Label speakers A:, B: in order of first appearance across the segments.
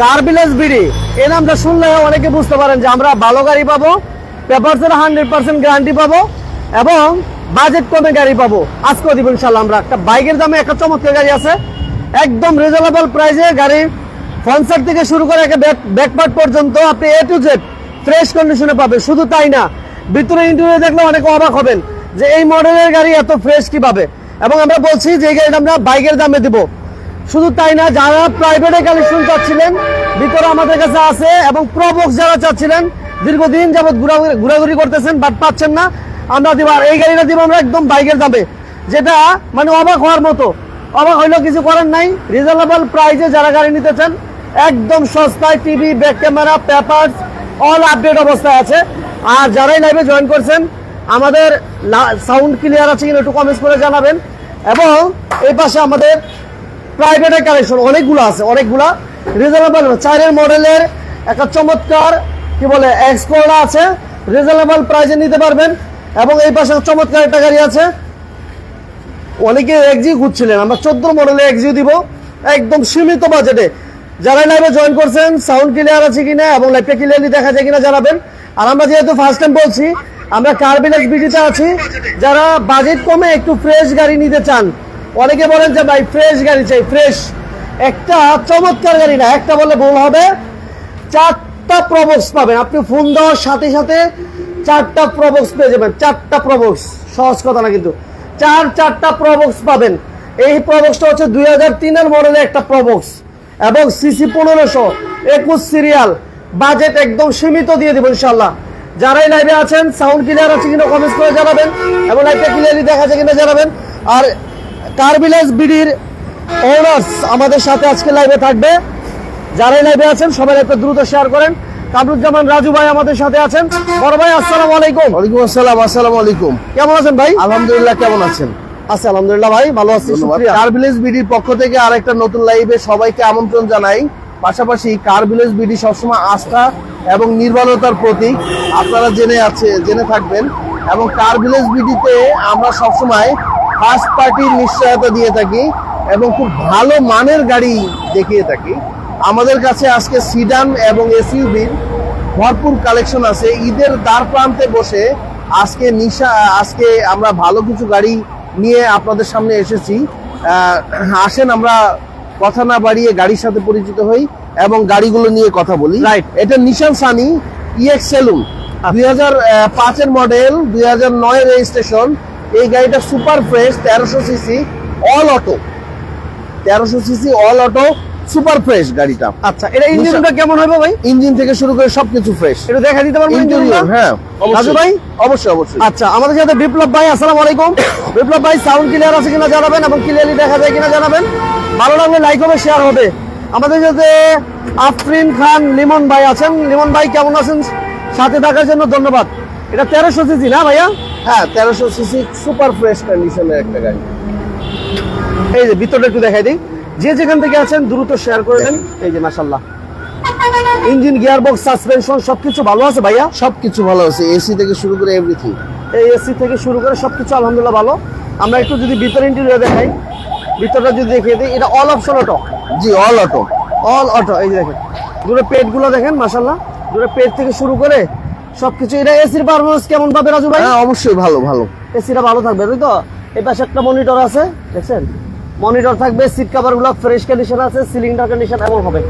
A: Village BD. এই নামটা শুনলে অনেকে বুঝতে পারেন যে আমরা ভালো গাড়ি পাবো, পেপারসের হান্ড্রেড পার্সেন্ট গ্যারান্টি পাবো, এবং বাজেট কমে গাড়ি পাবো। আজকেও দিব ইনশাল্লাহ আমরা। একটা বাইকের দামে একটা চমৎকার গাড়ি আছে। একদম রিজনেবল প্রাইসে গাড়ির ফ্রন্ট থেকে শুরু করে একটা ব্যাকপার্ট পর্যন্ত আপনি এ টু জেড ফ্রেশ কন্ডিশনে পাবেন। শুধু তাই না, ভিতরে ইন্টারভিউ দেখলে অনেক অবাক হবেন যে এই মডেলের গাড়ি এত ফ্রেশ কীভাবে? এবং আমরা বলছি যে এই গাড়িটা আমরা বাইকের দামে দিব। শুধু তাই না, যারা প্রাইভেটে কালেকশন চাচ্ছিলেন, ভিতরে আমাদের কাছে আছে এবং প্রবক্স যারা চাচ্ছিলেন, দীর্ঘদিন যাবৎ ঘোরাঘুরি করতেছেন বাট পাচ্ছেন না, আমরা দিব, আর এই গাড়িটা দিব আমরা একদম বাইকের দামে, যেটা মানে অবাক হওয়ার মতো। অবাক হইলেও কিছু করার নাই রিজনেবল প্রাইজে যারা গাড়ি নিতে চান, একদম সস্তায় TV back camera paper all update অবস্থায় আছে। আর যারাই লাইভে জয়েন করছেন, আমাদের সাউন্ড ক্লিয়ার আছে কিনা একটু কমেন্টস করে জানাবেন। এবং এই পাশে আমাদের প্রাইভেটের কালেকশন অনেকগুলো আছে, অনেকগুলা। রিজনেবল চারের মডেলের একটা চমৎকার, কি বলে এক্স করোলা আছে রিজনেবল প্রাইসে নিতে পারবেন। এবং এই পাশে চমৎকার একটা গাড়ি আছে। অনেকে এক্সি খুঁজছিলেন, আমরা চোদ্দ মডেলের এক্সি দিব। একদম সীমিত বাজেটে যারা লাইভে জয়েন করছেন সাউন্ড ক্লিয়ার আছে কিনা এবং লাইভটা ক্লিয়ারলি দেখা যায় কিনা জানাবেন। আর আমরা যেহেতু ফার্স্ট টাইম বলছি, আমরা কার্বিলেজ বিডিতে আছি। যারা বাজেট কমে একটু ফ্রেশ গাড়ি নিতে চান অনেকে বলেন যে ভাই ফ্রেশ গাড়ি চাই ফ্রেশ একটা চমৎকার গাড়ি না, একটা বলে ভুল হবে। চারটা প্রবক্স পাবেন। আপনি ফোন দেওয়ার সাথে সাথে চারটা প্রবক্স পেয়ে যাবেন। চারটা প্রবক্স সহজ কথা না কিন্তু। চার, চারটা প্রবক্স পাবেন। এই প্রবক্সটা হচ্ছে দুই হাজার তিনের মডেলের একটা প্রবক্স এবং সিসি পনেরোশো একুশ সিরিয়াল বাজেট একদম সীমিত দিয়ে দেবো ইনশাল্লাহ যারাই লাইভে আছেন সাউন্ড ক্লিয়ার আছে কিনা কমেন্টস করে জানাবেন এবং লাইভটা ক্লিয়ারলি দেখা যায় কিনা জানাবেন। আর কার্বিলাস বিডির ওনার্স আমাদের সাথে আজকে লাইভে থাকবে। যারাই লাইভে আছেন সবাই একটা দ্রুত শেয়ার করেন। কামরুজ্জামান রাজু ভাই আমাদের সাথে আছেন। বড় ভাই আসসালামু আলাইকুম।
B: ওয়ালাইকুম আসসালাম আসসালামু আলাইকুম।
A: কেমন আছেন ভাই?
B: আলহামদুলিল্লাহ কেমন আছেন?
A: আচ্ছা আলহামদুলিল্লাহ ভাই ভালো আছি
B: কার ভিলেজ বিডির পক্ষ থেকে আরেকটা নতুন লাইভে সবাইকে আমন্ত্রণ জানাই। পাশাপাশি কার ভিলেজ বিডি সবসময় আস্থা এবং নির্ভরতার প্রতীক। আপনারা জেনে আছে জেনে থাকবেন। এবং কার ভিলেজ বিডিতে আমরা সবসময় ফার্স্ট পার্টির নিশ্চয়তা দিয়ে থাকি এবং খুব ভালো মানের গাড়ি দেখিয়ে থাকি। আমাদের কাছে আজকে সিডান এবং এসইউবির ভরপুর কালেকশন আছে। ঈদের দ্বার প্রান্তে বসে আজকে নিশা আজকে আমরা ভালো কিছু গাড়ি নিয়ে আপনাদের সামনে এসেছি। আসেন আমরা কথা না বাড়িয়ে গাড়ির সাথে পরিচিত হই এবং গাড়িগুলো নিয়ে কথা বলি।
A: Right.
B: এটা নিশান সানি ইএক্স সেলুন দুই হাজার পাঁচের মডেল দুই হাজার নয় রেজিস্ট্রেশন এই গাড়িটা সুপার ফ্রেশ তেরোশো সিসি অল অটো তেরোশো CC all auto super fresh গাড়িটা।
A: আচ্ছা এটা ইঞ্জিনটা কেমন হবে ভাই?
B: ইঞ্জিন থেকে শুরু করে সবকিছু ফ্রেশ
A: একটু দেখা দিতে পারবেন ইঞ্জিনটা
B: হ্যাঁ।
A: রাজু ভাই?
B: অবশ্যই অবশ্যই।
A: আচ্ছা আমাদের সাথে বিপ্লব ভাই আসসালামু আলাইকুম। বিপ্লব ভাই সাউন্ড ক্লিয়ার আছে কিনা জানাবেন এবং ক্লিয়ারলি দেখা যায় কিনা জানাবেন? ভালো লাগলে লাইক হবে শেয়ার হবে। আমাদের সাথে আফরিন খান লিমন ভাই আছেন। লিমন ভাই কেমন আছেন? সাথে থাকার জন্য ধন্যবাদ। এটা তেরোশো সিসি না ভাইয়া?
B: হ্যাঁ তেরোশো সিসি সুপার ফ্রেশ কন্ডিশনের একটা গাড়ি।
A: এই যে ভিতরটা একটু দেখাই দিই। যে যেখান থেকে আছেন দ্রুত শেয়ার করে দেন। এই যে মাসাল্লাহ ইঞ্জিন গিয়ার বক্স সাসপেনশন সবকিছু ভালো আছে ভাইয়া?
B: সবকিছু ভালো আছে। এসি থেকে শুরু করে এভরিথিং
A: এই এসি থেকে শুরু করে সবকিছু আলহামদুলিল্লাহ ভালো। আমরা একটু যদি ভিতর ইন্টেরিয়র দেখাই ভিতরটা যদি দেখিয়ে দিই এটা অল অপশন অটো
B: জি অল অটো
A: অল অটো এই যে দেখেন। দূরে পেটগুলো দেখেন মাসাল্লাহ দূরে পেট থেকে শুরু করে সবকিছু। এটা এসির পারফরমেন্স কেমন পাবে রাজু ভাই?
B: হ্যাঁ অবশ্যই ভালো ভালো।
A: এসিটা ভালো থাকবে তাই তো? এই পাশে একটা মনিটর আছে দেখছেন? মনিটর থাকবে সিট কভারগুলো ফ্রেশ কন্ডিশন আছে সিলিংটা কন্ডিশন এমন হবে।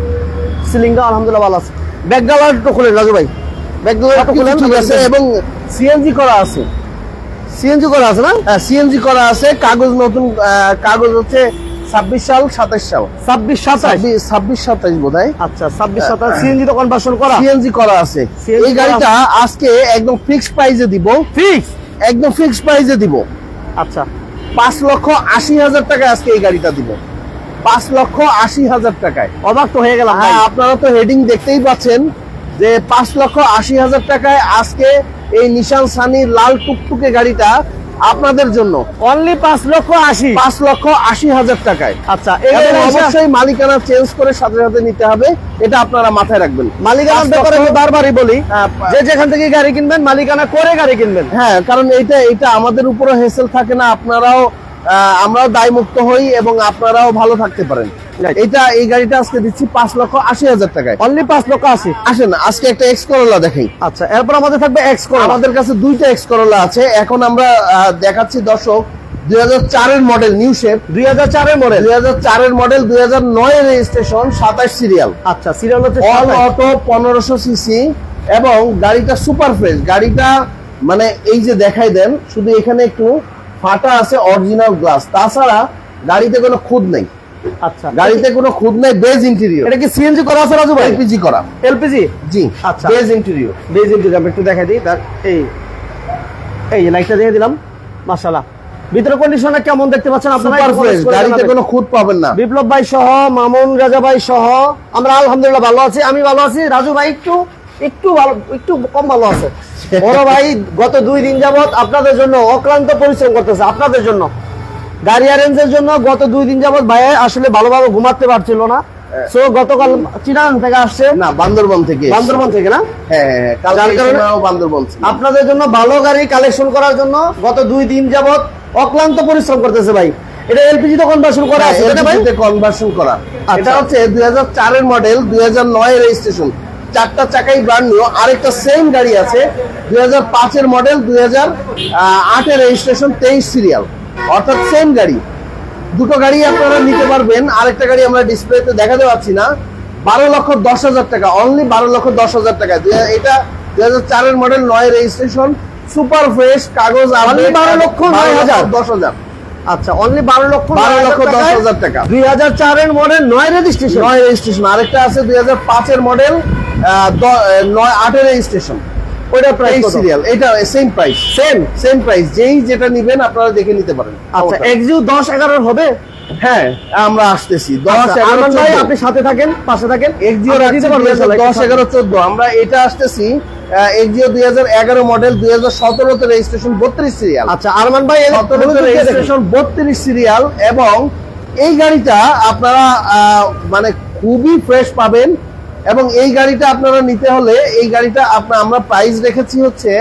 A: সিলিংটা আলহামদুলিল্লাহ ভালো আছে। ব্যাক গ্যালারিটা খুলেন রাজু ভাই। ব্যাক গ্যালারিটা খুলেন
B: ঠিক আছে এবং সিএনজি করা আছে।
A: সিএনজি করা আছে না?
B: হ্যাঁ সিএনজি করা আছে কাগজ নতুন কাগজ হচ্ছে ছাব্বিশ সাল সাতাশ সাল।
A: ছাব্বিশ সাতাশ
B: ছাব্বিশ সাতাশ বোধ হয়
A: আচ্ছা ছাব্বিশ সাতাশ সিএনজি তো কনভার্সন করা?
B: সিএনজি করা আছে। এই গাড়িটা আজকে একদম ফিক্সড প্রাইসে দিব।
A: ফিক্স
B: একদম ফিক্সড প্রাইসে দিব।
A: আচ্ছা।
B: পাঁচ লক্ষ আশি হাজার টাকায় আজকে এই গাড়িটা দিব। পাঁচ লক্ষ আশি হাজার টাকায়।
A: অবাক তো হয়ে গেলাম
B: হ্যাঁ আপনারা তো হেডিং দেখতেই পাচ্ছেন যে পাঁচ লক্ষ আশি হাজার টাকায় আজকে এই নিশান সানি লাল টুকটুকে গাড়িটা আপনাদের জন্য।
A: অনলি পাঁচ লক্ষ আশি।
B: পাঁচ লক্ষ আশি হাজার টাকায়।
A: আচ্ছা
B: এবং
A: অবশ্যই
B: মালিকানা চেঞ্জ করে সাথে সাথে নিতে হবে এটা আপনারা মাথায় রাখবেন।
A: মালিকানার ব্যাপারে আমি বারবারই বলি
B: হ্যাঁ,
A: যে যেখান থেকে গাড়ি কিনবেন মালিকানা করে গাড়ি কিনবেন।
B: হ্যাঁ কারণ এইটা এটা আমাদের উপরে হেসেল থাকে না আপনারাও আমরাও দায়মুক্ত হই এবং আপনারাও ভালো থাকতে পারেন. এটা এই গাড়িটা আজকে দিচ্ছি পাঁচ লক্ষ আশি হাজার টাকায়।
A: অনলি পাঁচ লক্ষ আশি?
B: আসেন আজকে একটা এক্স করোলা দেখাই
A: আচ্ছা এরপর আমাদের থাকবে এক্স করোলা
B: আমাদের কাছে দুইটা এক্স করোলা আছে। এখন আমরা দেখাচ্ছি দর্শক দুই চারের মডেল নিউ শেপ
A: দুই হাজার চারের মডেল
B: দুই হাজার চারের মডেল দুই হাজার নয় রেজিস্ট্রেশন সাতাশ সিরিয়াল
A: আচ্ছা সিরিয়াল হচ্ছে
B: অল। অটো পনেরোশো সিসি এবং গাড়িটা সুপার ফ্রেশ গাড়িটা মানে এই যে দেখাই দেন শুধু এখানে একটু ফাটা আছে অরিজিনাল গ্লাস তাছাড়া গাড়িতে কোনো খুদ নেই।
A: আচ্ছা।
B: গাড়িতে কোনো খুদ নেই বেজ ইন্টেরিয়র
A: এটা কি সিএনজি করা আছে রাজু ভাই?
B: এলপিজি করা।
A: এলপিজি
B: জি
A: আচ্ছা।
B: বেজ ইন্টেরিয়র
A: বেজ ইন্টিজ আমি একটু দেখাই দিই তার এই এই লাইটটা দিয়ে দিলাম মাশাআল্লাহ। ভিতরে কন্ডিশনটা কেমন দেখতে পাচ্ছেন আপনারা?
B: গাড়িতে কোনো খুদ পাবেন না।
A: বিপ্লব ভাই সহ মামুন রাজা ভাই সহ আমরা আলহামদুলিল্লাহ ভালো আছি আমি ভালো আছি। রাজু ভাই একটু একটু ভালো একটু কম ভালো আছে। বড় ভাই গত দুই দিন যাবত আপনাদের জন্য অক্লান্ত পরিশ্রম করতেছে আপনাদের জন্য। গাড়ি অ্যারেঞ্জের জন্য গত দুই দিন যাবত ভাই আসলে ভালোভাবে ঘুমাতে পারছিল না। সো গতকাল চিরাং থেকে আসছে।
B: না বান্দরবন থেকে
A: বান্দরবান থেকে না?
B: হ্যাঁ হ্যাঁ, হ্যাঁ বান্দরবন
A: আপনাদের জন্য ভালো গাড়ি কালেকশন করার জন্য গত দুই দিন যাবত অক্লান্ত পরিশ্রম করতেছে ভাই। এটা এলপিজি তো কনভার্সন করা
B: হ্যাঁ,
A: আছে না ভাই?
B: কনভার্সন করা।
A: আচ্ছা।
B: এটা হচ্ছে দুই হাজার চারের মডেল দুই হাজার নয় রেজিস্ট্রেশন চারটা চাকাই ব্র্যান্ড নিউ আরেকটা সেম গাড়ি আছে দুই হাজার পাঁচের মডেল দুই হাজার আটের রেজিস্ট্রেশন তেইশ সিরিয়াল অর্থাৎ সেম গাড়ি। দুটো গাড়ি আপনারা নিতে পারবেন আরেকটা গাড়ি আমরা ডিসপ্লেতে দেখাতে পাচ্ছি না। বারো লক্ষ দশ হাজার টাকা অনলি বারো লক্ষ দশ হাজার টাকা। এটা দুই হাজার চারের মডেল নয় রেজিস্ট্রেশন সুপার ফ্রেশ কাগজ
A: 12 লক্ষ নয় হাজার।
B: দশ হাজার।
A: আচ্ছা অনলি বারো লক্ষ
B: 12 লক্ষ দশ হাজার টাকা।
A: দুই হাজার চারের মডেল নয় রেজিস্ট্রেশন
B: নয় রেজিস্ট্রেশন আরেকটা আছে দুই হাজার পাঁচের মডেল নয় আটের রেজিস্ট্রেশন এই
A: প্রাইস
B: সিরিয়াল এটা same price
A: same
B: same price যেই যেটা নিবেন আপনারা দেখে নিতে পারেন।
A: আচ্ছা এক্সিউ দশ এগারোর হবে?
B: হ্যাঁ আমরা আসতেছি। দশ
A: আচ্ছা,
B: এগারো
A: আরমান ভাই আপনি সাথে থাকেন পাশে থাকেন?
B: রাখছি
A: দিতে পারব ইনশাআল্লাহ,
B: দশ
A: একটু
B: এগারো চোদ্দ। আমরা এটা আসতেছি এক্সিও দুই হাজার এগারো মডেল দুই হাজার সতেরোতে রেজিস্ট্রেশন বত্রিশ সিরিয়াল
A: আচ্ছা আরমান ভাই এর
B: সতেরোতে
A: মনোযোগ দিয়ে দেখেন।
B: রেজিস্ট্রেশন বত্রিশ সিরিয়াল এবং এই গাড়িটা আপনারা মানে খুবই ফ্রেশ পাবেন। এবং এই গাড়িটা আপনারা নিতে হলে এই গাড়িটা আপনার আমরা প্রাইস রেখেছি হচ্ছে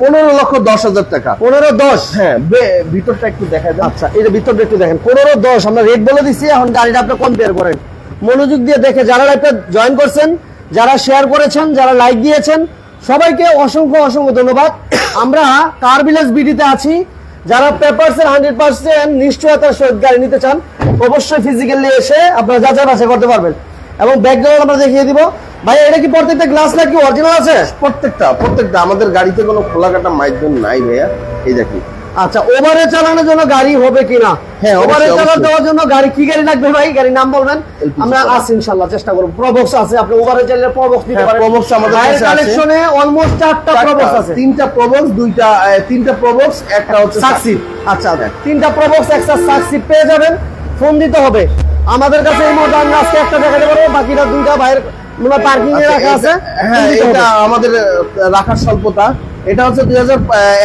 B: পনেরো লক্ষ দশ হাজার টাকা।
A: পনেরো দশ?
B: হ্যাঁ ভিতরটা একটু দেখা যায়
A: আচ্ছা এটা ভিতরটা একটু দেখেন। পনেরো দশ আমরা রেট বলে দিচ্ছি এখন গাড়িটা আপনি কম্পেয়ার করেন। মনোযোগ দিয়ে দেখে যারা লাইভটা জয়েন করছেন যারা শেয়ার করেছেন যারা লাইক দিয়েছেন সবাইকে অসংখ্য অসংখ্য ধন্যবাদ। আমরা কার ভিলেজ বিডিতে আছি। যারা পেপারসের হান্ড্রেড পার্সেন্ট নিশ্চয়তার সহিত গাড়ি নিতে চান অবশ্যই ফিজিক্যালি এসে আপনারা যাচাই বাছাই করতে পারবেন। এবং ব্যাকগ্রাউন্ড আমরা দেখিয়ে দিব। ভাই এটা কি প্রত্যেকটা গ্লাস নাকি অরিজিনাল আছে?
B: প্রত্যেকটা প্রত্যেকটা। আমাদের গাড়িতে কোনো খোলা কাটা মাইকজন নাই ভাইয়া। এই দেখি
A: আচ্ছা ওভারে চালানোর জন্য গাড়ি হবে কিনা
B: হ্যাঁ,
A: ওভারে চালানো দেওয়ার জন্য গাড়ি কি গাড়ি লাগবে ভাই? গাড়ির নাম বলবেন? আমরা। আছি ইনশাআল্লাহ চেষ্টা করব। প্রবক্স আছে আপনি ওভারে চাইলে প্রবক্স দিতে
B: হ্যাঁ,
A: পারেন।
B: Probox আমাদের কাছে আছে।
A: কালেকশনে অলমোস্ট চারটা প্রবক্স আছে।
B: তিনটা প্রবক্স দুইটা তিনটা প্রবক্স একটা হচ্ছে
A: সাকসিড আচ্ছা আচ্ছা তিনটা প্রবক্স একটা সাকসিড পেয়ে যাবেন। ফোন দিতে হবে। আমাদের কাছে এই মোটা আমরা আজকে একটা দেখাতে পারব বাকিটা দুইটা বাইরে পার্কিং এ রাখা আছে।
B: হ্যাঁ এটা আমাদের রাখার স্বল্পতা। এটা হচ্ছে দুই হাজার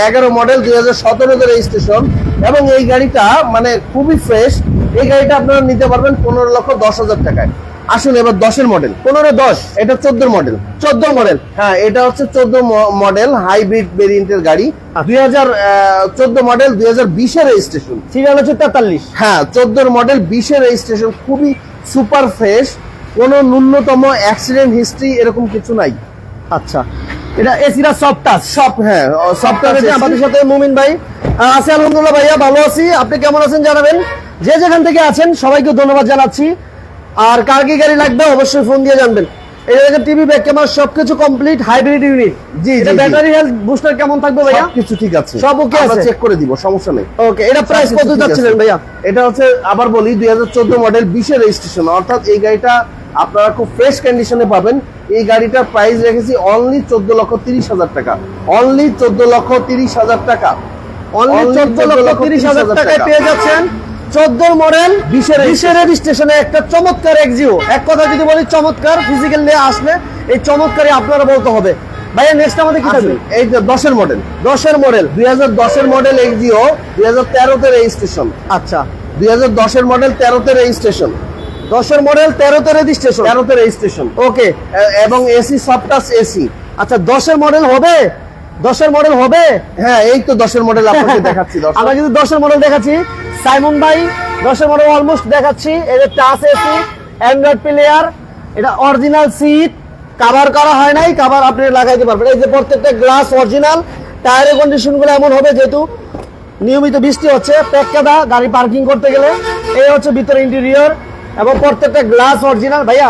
B: এগারো মডেল দুই হাজার সতেরোতে রেজিস্ট্রেশন এবং এই গাড়িটা মানে খুবই ফ্রেশ এই গাড়িটা আপনারা নিতে পারবেন পনেরো লক্ষ দশ হাজার টাকায়। আসুন এবার দশের মডেল
A: পনেরো দশ
B: এটা চোদ্দ মডেল
A: চোদ্দ মডেল
B: হ্যাঁ এটা হচ্ছে চোদ্দ মডেল হাইব্রিড ভেরিয়েন্টের গাড়ি।
A: আচ্ছা।
B: দুই হাজার চোদ্দ মডেল দুই হাজার বিশের রেজিস্ট্রেশন
A: সিরিয়াল হচ্ছে তেতাল্লিশ।
B: হ্যাঁ চোদ্দোর মডেল বিশের রেজিস্ট্রেশন খুবই সুপার ফ্রেশ কোনো ন্যূনতম অ্যাক্সিডেন্ট হিস্ট্রি এরকম কিছু নাই।
A: আচ্ছা। এটা এসিরা সফট টাচ
B: সব হ্যাঁ
A: আমাদের সাথে মুমিন ভাই। আছি আলহামদুলিল্লাহ ভাইয়া ভালো আছি। আপনি কেমন আছেন জানাবেন? যে যেখান থেকে আছেন সবাইকে ধন্যবাদ জানাচ্ছি। আর কার কি গাড়ি লাগবে অবশ্যই ফোন দিয়ে জানবেন। এই যে টিভি ব্যাক ক্যামেরা সবকিছু কমপ্লিট হাইব্রিড ইউনিট
B: জি, জি, জি।
A: ব্যাটারি হেলথ বুস্টার কেমন থাকবে ভাইয়া?
B: কিছু ঠিক আছে।
A: সব okay আছে?
B: চেক করে দিব সমস্যা নেই।
A: ওকে এটা প্রাইস কত যাচ্ছিলেন ভাইয়া?
B: এটা হচ্ছে আবার বলি দুই হাজার চোদ্দ মডেল বিশের রেজিস্ট্রেশন অর্থাৎ এই গাড়িটা আপনারা খুব ফ্রেশ কন্ডিশনে পাবেন। এই গাড়িটার প্রাইস রেখেছি অনলি চোদ্দ লক্ষ তিরিশ হাজার টাকা। অনলি চোদ্দ লক্ষ তিরিশ হাজার টাকা।
A: অনলি চোদ্দ
B: 14
A: লক্ষ তিরিশ হাজার টাকায় পেয়ে যাচ্ছেন। চোদ্দ মডেল
B: বিশের
A: বিশের রেজিস্ট্রেশনে একটা চমৎকার এক্সিও। এক কথা যদি বলি চমৎকার ফিজিক্যাল নিয়ে আসলে এই চমৎকারই আপনারা বলতে হবে। ভাইয়া নেক্সট আমাদের কি থাকবে?
B: এই যে দশের মডেল
A: দশের মডেল
B: দুই হাজার দশের মডেল এক্সিও দুই হাজার তেরোতে রেজিস্ট্রেশন
A: আচ্ছা
B: দুই হাজার দশের মডেল তেরোতে রেজিস্ট্রেশন
A: দশের মডেল তেরোতে রেজিস্ট্রেশন
B: তেরোতে রেজিস্ট্রেশন
A: ওকে
B: এবং এসি সফটাস এসি
A: আচ্ছা দশের মডেল হবে? দশের মডেল হবে?
B: হ্যাঁ এই তো দশের মডেল আপনাকে দেখাচ্ছি
A: আমরা যদি দশের মডেল দেখাচ্ছি। সাইমন ভাই দশের মডেল অলমোস্ট দেখাচ্ছি। এদের টাচ এসি অ্যান্ড্রয়েড প্লেয়ার এটা অরিজিনাল সিট কাভার করা হয় নাই কাভার আপনি লাগাইতে পারবেন। এই যে প্রত্যেকটা গ্লাস অরিজিনাল টায়ারের কন্ডিশনগুলো এমন হবে যেহেতু নিয়মিত বৃষ্টি হচ্ছে প্যাক কাদা গাড়ি পার্কিং করতে গেলে। এই হচ্ছে ভিতরে ইন্টেরিয়র এবং প্রত্যেকটা গ্লাস অরিজিনাল ভাইয়া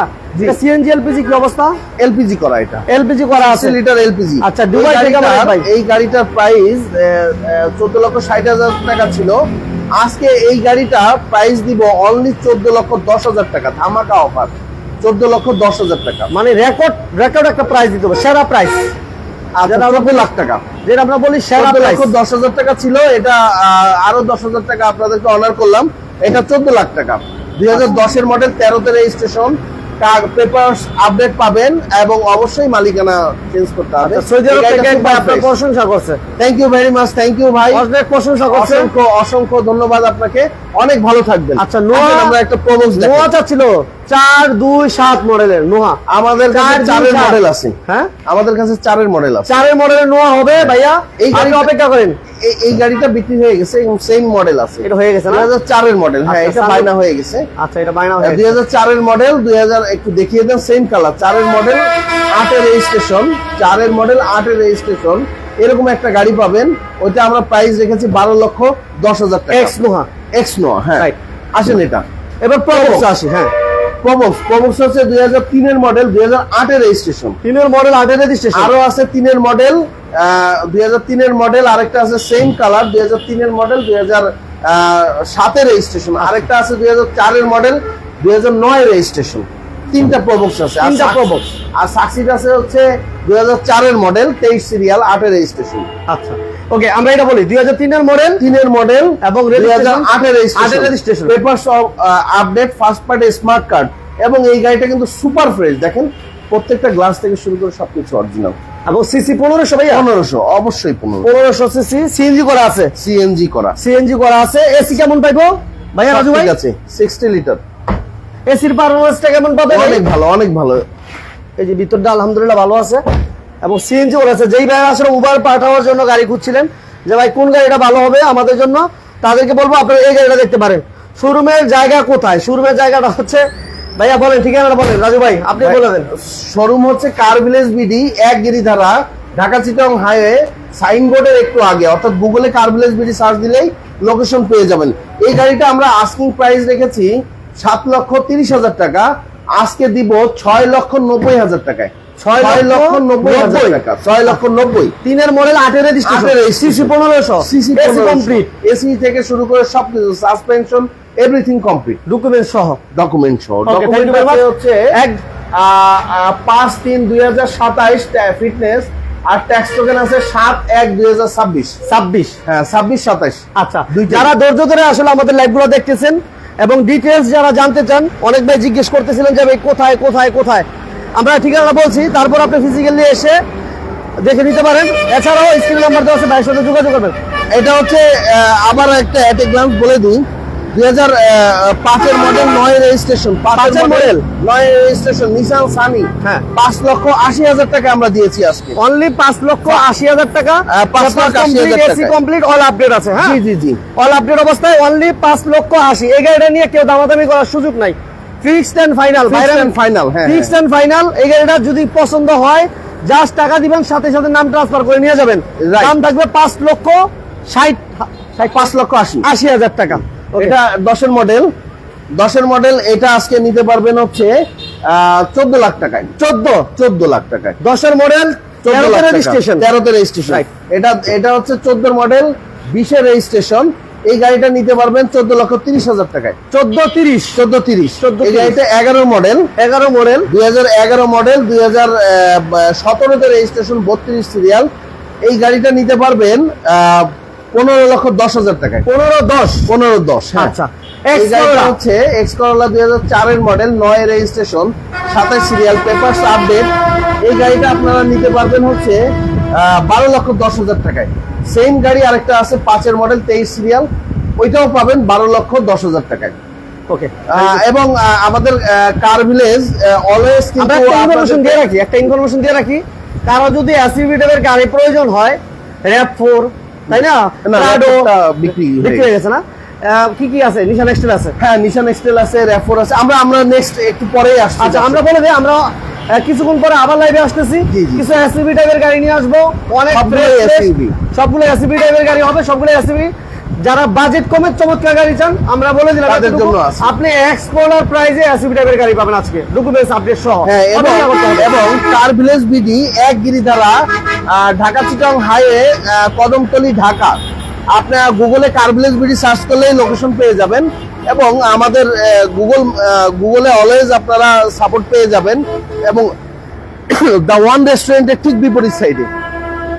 A: সিএনজি এলপিজি কি অবস্থা?
B: এলপিজি করা এটা।
A: এলপিজি করা আছে।
B: লিটার এলপিজি
A: আচ্ছা, দুবাই থেকে ভাই।
B: এই গাড়িটার প্রাইস চোদ্দ লক্ষ ষাট হাজার টাকা ছিল। আজকে এই গাড়িটা প্রাইস দিব অনলি চোদ্দ লক্ষ দশ হাজার টাকা। ধামাকা অফার চোদ্দ লক্ষ দশ হাজার টাকা।
A: মানে রেকর্ড রেকর্ড একটা প্রাইস দিতে হবে সেরা প্রাইস
B: আচ্ছা চোদ্দ লাখ টাকা।
A: যেটা আমরা বলি সেরা
B: লক্ষ দশ হাজার টাকা ছিল। এটা আরও দশ হাজার টাকা আপনাদেরকে অনার করলাম। এটা চোদ্দ লাখ টাকা। দুই হাজার দশের মডেল তেরো তেরোতে রেজিস্ট্রেশন পেপার আপডেট পাবেন এবং অবশ্যই মালিকানা চেঞ্জ করতে হবে।
A: সৌদি আরব থেকে একবার আপনার প্রশংসা করছে।
B: Thank you very much thank you ভাই।
A: অনেক প্রশংসা করছে।
B: অসংখ্য অসংখ্য ধন্যবাদ আপনাকে। অনেক ভালো থাকবেন।
A: আচ্ছা নোয়া
B: আমরা একটা প্রবক্স
A: নোয়া চাচ্ছিল। চার দুই সাত মডেলের নোয়া
B: আমাদের কাছে চারের মডেল আছে।
A: হ্যাঁ?
B: আমাদের কাছে চারের মডেল আছে।
A: চারের মডেলের নোয়া হবে ভাইয়া।
B: এই
A: গাড়ি অপেক্ষা করেন।
B: এই- গাড়িটা বিক্রি হয়ে গেছে সেম মডেল আছে।
A: এটা হয়ে গেছে না?
B: মডেল হ্যাঁ
A: আচ্ছা,
B: এটা বায়না হয়ে গেছে।
A: আচ্ছা এটা বাইনা হয়ে
B: দুই
A: গেছে।
B: হাজার চারের মডেল দুই হাজার একটু দেখিয়ে দেন সেম কালার চারের মডেল আটের রেজিস্ট্রেশন চারের মডেল আটের রেজিস্ট্রেশন এরকম একটা গাড়ি পাবেন ওইটা আমরা প্রাইস রেখেছি বারো লক্ষ দশ হাজার টাকা।
A: এক্স নোহা।
B: এক্স নোয়া হ্যাঁ. আসেন এটা।
A: এবার প্রবক্স আসি হ্যাঁ।
B: প্রবক্স প্রবক্স হচ্ছে দুই হাজার তিনের মডেল দুই হাজার আটের রেজিস্ট্রেশন
A: তিনের মডেল আটের রেজিস্ট্রেশন
B: আরও আছে তিনের মডেল দুই হাজার তিনের মডেল আরেকটা আছে সেম কালার দুই হাজার তিনের মডেল দুই হাজার সাতের রেজিস্ট্রেশন আরেকটা আছে দুই হাজার চারের মডেল দুই হাজার নয় রেজিস্ট্রেশন তিনটা প্রবক্স আছে। আর
A: তিনটা Probox।
B: আর সাকসিড আছে হচ্ছে দুই হাজার চারের মডেল তেইশ সিরিয়াল আটের রেজিস্ট্রেশন
A: আচ্ছা। ওকে আমরা এটা বলি দুই হাজার তিনের মডেল
B: তিনের মডেল
A: এবং
B: দুই হাজার আটের update first party smart card এবং এই গাড়িটা কিন্তু সুপার ফ্রেশ দেখেন প্রত্যেকটা গ্লাস থেকে শুরু করে সবকিছু অরিজিনাল
A: এবং সিসি পনেরোশো ভাইয়া?
B: পনেরোশো অবশ্যই পনেরো
A: পনেরোশো সিসি সিএনজি করা আছে?
B: সিএনজি করা।
A: সিএনজি করা আছে। এসি কেমন পাইবো? ভাইয়া রাজু ভাই?
B: আছে সিক্সটি লিটার
A: এসির পারফরমেন্সটা কেমন পাবে
B: অনেক ভালো অনেক ভালো।
A: এই যে ভিতরটা আলহামদুলিল্লাহ ভালো আছে। এবং সিএনজি করা আছে যেই ভাই আসলে উবার পাঠানোর জন্য গাড়ি খুঁজছিলেন যে ভাই কোন গাড়িটা ভালো হবে আমাদের জন্য তাদেরকে বলব আপনারা এই গাড়িটা দেখতে পারেন। শোরুমের জায়গা কোথায়? শোরুমের জায়গাটা হচ্ছে ভাইয়া বলেন ঠিকানাটা বলেন রাজু ভাই আপনি বলে দেন।
B: শোরুম হচ্ছে কার ভিলেজ বিডি এক গিরিধারা ঢাকা চিটং হাইওয়ে সাইনবোর্ডের একটু আগে অর্থাৎ গুগলে কার ভিলেজ বিডি সার্চ দিলেই লোকেশন পেয়ে যাবেন। এই গাড়িটা আমরা আস্কিং প্রাইস রেখেছি সাত লক্ষ তিরিশ হাজার টাকা আজকে দিব ছয় লক্ষ নব্বই হাজার টাকায়। ছয়
A: ছয়
B: লক্ষ নব্বই হাজার
A: নব্বই।
B: টাকা। ছয় লক্ষ নব্বই।
A: তিনের মডেল আটের রেজিস্ট্রেশন
B: আটের registration।
A: সিসি পনেরোশো।
B: সিসি
A: কমপ্লিট
B: এসি থেকে শুরু করে সবকিছু সাসপেনশন এভরিথিং কমপ্লিট
A: ডকুমেন্ট সহ।
B: ডকুমেন্ট সহ।
A: Okay, thank you
B: ডকুমেন্ট হচ্ছে
A: এক
B: আহ, আহ, পাঁচ তিন দুই হাজার সাতাইশ ফিটনেস আর ট্যাক্স টোকেন আছে সাত এক দুই হাজার ছাব্বিশ।
A: ছাব্বিশ।
B: হ্যাঁ ছাব্বিশ সাতাইশ।
A: আচ্ছা। যারা ধৈর্য ধরে আসলে আমাদের লাইভগুলো দেখতেছেন এবং ডিটেলস যারা জানতে চান অনেক ভাই জিজ্ঞেস করতেছিলেন যে ভাই কোথায় কোথায় কোথায়? আমরা ঠিকানা বলছি তারপর আপনি ফিজিক্যালি এসে দেখে নিতে পারেন। এছাড়াও স্ক্রিন নাম্বার দেওয়া আছে ভাইয়ের সাথে যোগাযোগ করবেন।
B: এটা হচ্ছে আবার একটা অ্যাট গ্লান্স বলে দিই। দুই হাজার পাঁচের মডেল নয় রেজিস্ট্রেশন
A: পাঁচের model?
B: নয় রেজিস্ট্রেশন নিসান সানি
A: হ্যাঁ।
B: পাঁচ লক্ষ আশি হাজার টাকা আমরা দিয়েছি আজকে।
A: অনলি পাঁচ লক্ষ আশি হাজার টাকা।
B: পাঁচ হাজার
A: এসি কমপ্লিট অল আপডেট আছে হ্যাঁ?
B: জি জি জি।
A: অল আপডেট অবস্থায় অনলি পাঁচ লক্ষ আশি। এই গাড়িটা নিয়ে কেউ দামাদামি করার সুযোগ নাই। Fixed and final
B: Fixed and final, হ্যাঁ,
A: ফিক্সড এন্ড ফাইনাল এই গাড়িটা যদি পছন্দ হয় জাস্ট টাকা দিবেন সাথে সাথে নাম ট্রান্সফার করে নিয়ে যাবেন. দাম থাকবে পাঁচ লক্ষ ষাট
B: পাঁচ লক্ষ আশি।
A: আশি হাজার টাকা। এটা
B: দশের মডেল দশের মডেল এটা আজকে নিতে পারবেন হচ্ছে চোদ্দ লাখ টাকায়।
A: চোদ্দ
B: চোদ্দ লাখ টাকায়।
A: দশের মডেল
B: লাখ
A: রেজিস্ট্রেশন
B: তেরোতে রেজিস্ট্রেশন এটা এটা হচ্ছে চোদ্দ মডেল বিশের রেজিস্ট্রেশন এই গাড়িটা নিতে পারবেন চোদ্দ লক্ষ তিরিশ হাজার টাকায়।
A: চোদ্দ তিরিশ।
B: চোদ্দ তিরিশ।
A: 14
B: এই গাড়িটা এগারো মডেল
A: এগারো মডেল
B: দুই হাজার এগারো মডেল দুই হাজার সতেরোতে রেজিস্ট্রেশন বত্রিশ সিরিয়াল এই গাড়িটা নিতে পারবেন পনেরো লক্ষ দশ হাজার টাকায়।
A: পনেরো দশ।
B: পনেরো দশ হ্যাঁ।
A: আচ্ছা।
B: এই গাড়িটা হচ্ছে এক্স করোলা দুই হাজার চারের মডেল নয় রেজিস্ট্রেশন সাতাশ সিরিয়াল পেপারস আপডেট এই গাড়িটা আপনারা নিতে পারবেন হচ্ছে বারো লক্ষ দশ হাজার টাকায়। সেম গাড়ি আরেকটা আছে পাঁচের মডেল তেইশ সিরিয়াল। ওইটাও পাবেন বারো লক্ষ দশ হাজার টাকায়।
A: ওকে
B: এবং আমাদের কার ভিলেজ অলওয়েজ
A: আমরা
B: কিন্তু
A: ইনফরমেশন দিয়ে রাখি একটা ইনফরমেশন দিয়ে রাখি। কারও যদি টাইপের গাড়ি প্রয়োজন হয় র্যাপ ফোর তাই না?
B: র্যাপটা বিক্রি হয়ে
A: গেছে। না? কি কি আছে? নিশান এক্সটেল আছে?
B: হ্যাঁ নিশান এক্সটেল আছে র্যাফোর আছে। আমরা আমরা নেক্সট একটু পরেই আসছি।
A: আচ্ছা আমরা বলে দিই আমরা কিছুক্ষণ পরে আবার লাইভে আসতেছি। কিছু এসইবি টাইপের গাড়ি নিয়ে আসব। অনেক সবগুলো এসইবি টাইপের গাড়ি হবে সবগুলো এসইবি যারা বাজেট কমে চমৎকার গাড়ি চান আমরা বলে দিলাম আপনি এক্সপ্লোরার প্রাইজে এসইবি টাইপের গাড়ি পাবেন আজকে। ডকুমেন্টস আপডেট সহ।
B: হ্যাঁ এবং এবং কার ভিলেজ বিডি এক গিরিধারা আহ, ঢাকা চিটং হাইওয়ে কদমতলি ঢাকা। আপনার গুগলে কার ভিলেজ বিডি সার্চ করলেই লোকেশন পেয়ে যাবেন। এবং আমাদের গুগল গুগলে অলওয়েজ আপনারা সাপোর্ট পেয়ে যাবেন এবং দ্য ওয়ান রেস্টুরেন্টের ঠিক বিপরীত সাইডে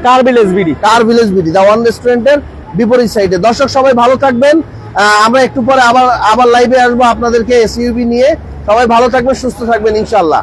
A: car village BD
B: car village BD the one রেস্টুরেন্টের বিপরীত সাইডে দর্শক সবাই ভালো থাকবেন। আমরা একটু পরে আবার আবার লাইভে আসব আপনাদেরকে এসইউবি নিয়ে। সবাই ভালো থাকবেন সুস্থ থাকবেন ইনশাল্লাহ